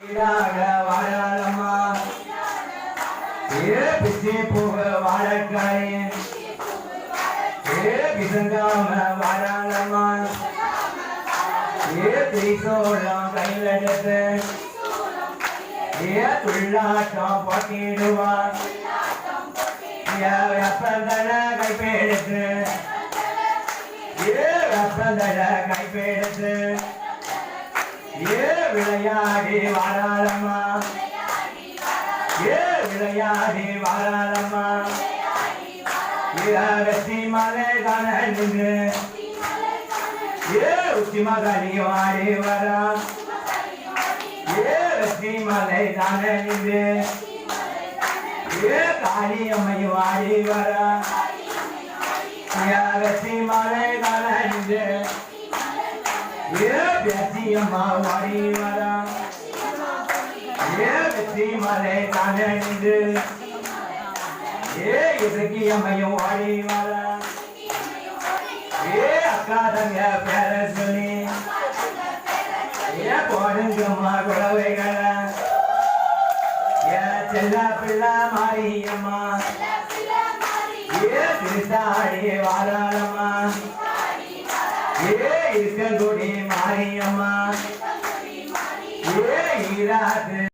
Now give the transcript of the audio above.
வீடாக ஏ பிச்சை போக வாழக்காயே ஏ பிசங்காம வாழாளம்மா ஏ திரிசோளம் கையில் எடுத்து. ஏ துள்ளாட்டம் ஏ கைப்பெடுத்து. ஏ கைப்பெடுத்து. விளையாடி வாராளம்மா. ஏ விளையாடி வாராளம்மா. ஏ மலை காண நின்று. ஏ உச்சி மகனி வாடி வரா. ஏ வெற்றி மலை காண நின்று. ஏ காளியம்மை வாடி வரா. ஏ மலை காண நின்று. வெற்றியம்மா வாடி ஏ வெற்றி மலை காண ஏ இசக்கியம்மையும் வாடி ஏ அக்கா தங்க பேர சொல்லி. ஏ போடுங்கம்மா குழவைகள ஏ செல்ல பிள்ளை மாரியம்மா. ஏ திருத்தாடி வாராளம்மா. ஏ இருக்கங்குடி மாரியம்மா ஏ